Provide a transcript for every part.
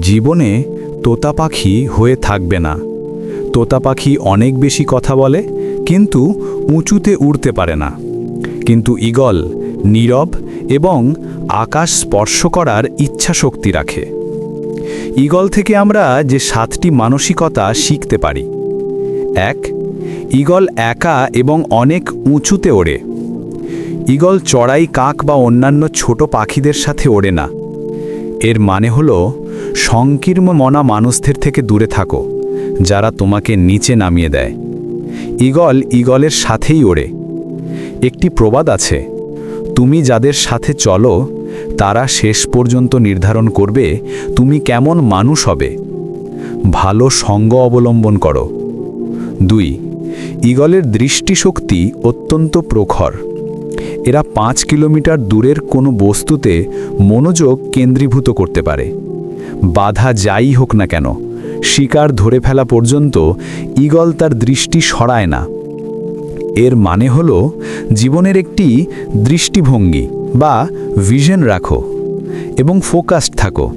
জীবনে তোতা পাখি হয়ে থাকবে না। তোতা পাখি অনেক বেশি কথা বলে, কিন্তু উঁচুতে উড়তে পারে না। কিন্তু ঈগল নীরব এবং আকাশ স্পর্শ করার ইচ্ছা শক্তি রাখে। ঈগল থেকে আমরা যে সাতটি মানসিকতা শিখতে পারি। এক, ঈগল একা এবং অনেক উঁচুতে ওড়ে। ঈগল চড়াই কাক বা অন্যান্য ছোট পাখিদের সাথে ওড়ে না। এর মানে হলো সংকীর্ণ মনা মানুষদের থেকে দূরে থাকো, যারা তোমাকে নিচে নামিয়ে দেয়। ঈগল ঈগলের সাথেই ওড়ে। একটি প্রবাদ আছে, তুমি যাদের সাথে চলো, তারা শেষ পর্যন্ত নির্ধারণ করবে তুমি কেমন মানুষ হবে। ভালো সঙ্গ অবলম্বন করো। দুই, ঈগলের দৃষ্টিশক্তি অত্যন্ত প্রখর। এরা পাঁচ কিলোমিটার দূরের কোনো বস্তুতে মনোযোগ কেন্দ্রীভূত করতে পারে। বাধা যাই হোক না কেন, শিকার ধরে ফেলা পর্যন্ত ঈগল তার দৃষ্টি সরায় না। এর মানে হল, জীবনের একটি দৃষ্টিভঙ্গি বা ভিশন রাখো এবং ফোকাসড থাকো।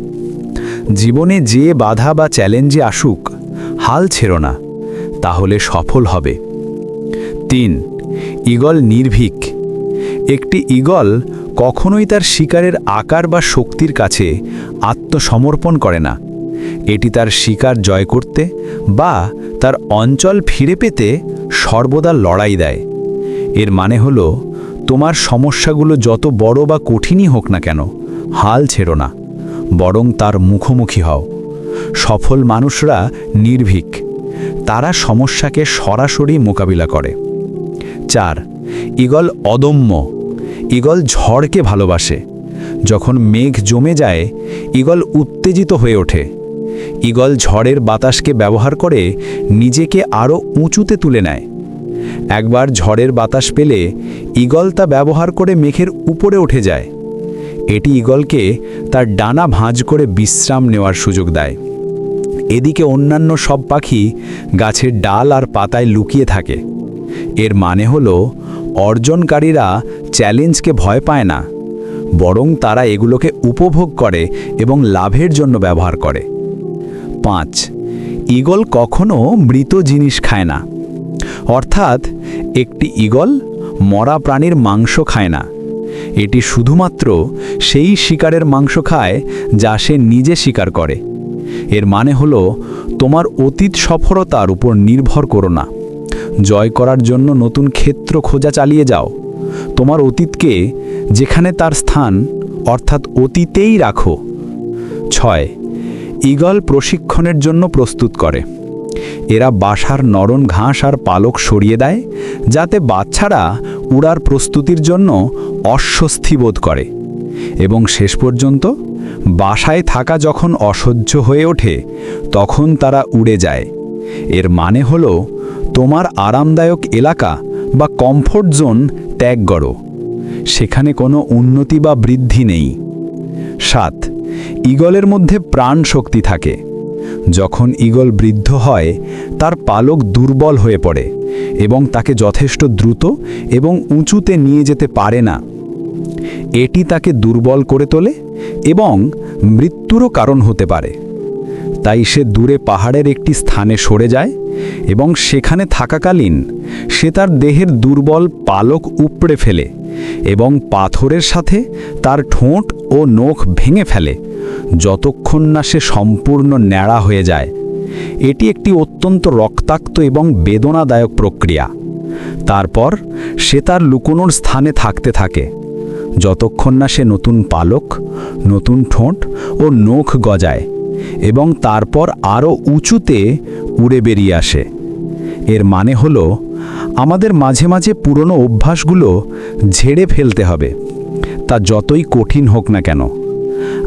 জীবনে যে বাধা বা চ্যালেঞ্জে আসুক, হাল ছেড়ো না, তাহলে সফল হবে। তিন, ঈগল নির্ভীক। একটি ঈগল কখনোই তার শিকারের আকার বা শক্তির কাছে আত্মসমর্পণ করে না। এটি তার শিকার জয় করতে বা তার অঞ্চল ফিরে পেতে সর্বদা লড়াই দেয়। এর মানে হলো, তোমার সমস্যাগুলো যত বড় বা কঠিনই হোক না কেন, হাল ছেড়ো না, বরং তার মুখোমুখি হও। সফল মানুষরা নির্ভীক, তারা সমস্যাকে সরাসরি মোকাবিলা করে। চার, ঈগল অদম্য ঈগল ঝড়কে ভালোবাসে। যখন মেঘ জমে যায়, ঈগল উত্তেজিত হয়ে ওঠে। ঈগল ঝড়ের বাতাসকে ব্যবহার করে নিজেকে আরও উঁচুতে তুলে নেয়। একবার ঝড়ের বাতাস পেলে ঈগল তা ব্যবহার করে মেঘের উপরে উঠে যায়। এটি ঈগলকে তার ডানা ভাঁজ করে বিশ্রাম নেওয়ার সুযোগ দেয়। এদিকে অন্যান্য সব পাখি গাছের ডাল আর পাতায় লুকিয়ে থাকে। এর মানে হলো অর্জনকারীরা চ্যালেঞ্জকে ভয় পায় না, বরং তারা এগুলোকে উপভোগ করে এবং লাভের জন্য ব্যবহার করে। পাঁচ, ঈগল কখনো মৃত জিনিস খায় না। অর্থাৎ, একটি ঈগল মরা প্রাণীর মাংস খায় না। এটি শুধুমাত্র সেই শিকারের মাংস খায় যা সে নিজে শিকার করে। এর মানে হলো, তোমার অতীত সফলতার উপর নির্ভর করো না। জয় করার জন্য নতুন ক্ষেত্র খোঁজা চালিয়ে যাও। তোমার অতীতকে যেখানে তার স্থান, অর্থাৎ অতীতেই রাখো। ছয়, ঈগল প্রশিক্ষণের জন্য প্রস্তুত করে। এরা বাসার নরম ঘাস আর পালক সরিয়ে দেয়, যাতে বাচ্চারা উড়ার প্রস্তুতির জন্য অস্বস্তি বোধ করে। এবং শেষ পর্যন্ত বাসায় থাকা যখন অসহ্য হয়ে ওঠে, তখন তারা উড়ে যায়। এর মানে হলো তোমার আরামদায়ক এলাকা বা কমফোর্ট জোন ত্যাগ করো। সেখানে কোনো উন্নতি বা বৃদ্ধি নেই। সাত, ঈগলের মধ্যে প্রাণ শক্তি থাকে। যখন ঈগল বৃদ্ধ হয়, তার পালক দুর্বল হয়ে পড়ে এবং তাকে যথেষ্ট দ্রুত এবং উঁচুতে নিয়ে যেতে পারে না। এটি তাকে দুর্বল করে তোলে এবং মৃত্যুরও কারণ হতে পারে। তাই সে দূরে পাহাড়ের একটি স্থানে সরে যায় এবং সেখানে থাকাকালীন সে তার দেহের দুর্বল পালক উপড়ে ফেলে এবং পাথরের সাথে তার ঠোঁট ও নখ ভেঙে ফেলে যতক্ষণ না সে সম্পূর্ণ ন্যাড়া হয়ে যায়। এটি একটি অত্যন্ত রক্তাক্ত এবং বেদনাদায়ক প্রক্রিয়া। তারপর সে তার লুকোনোর স্থানে থাকতে থাকে। যতক্ষণ না সে নতুন পালক, নতুন ঠোঁট ও নখ গজায় এবং তারপর আরও উঁচুতে উড়ে বেরিয়ে আসে। এর মানে হলো, আমাদের মাঝে মাঝে পুরনো অভ্যাসগুলো ঝেড়ে ফেলতে হবে, তা যতই কঠিন হোক না কেন।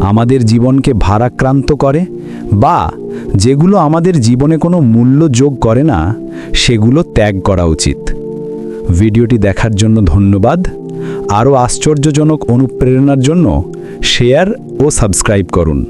আমাদের জীবনকে ভারাক্রান্ত করে, বা যেগুলো আমাদের জীবনে কোনো মূল্য যোগ করে না, সেগুলো ত্যাগ করা উচিত। ভিডিওটি দেখার জন্য ধন্যবাদ। আরও আশ্চর্যজনক অনুপ্রেরণার জন্য শেয়ার ও সাবস্ক্রাইব করুন।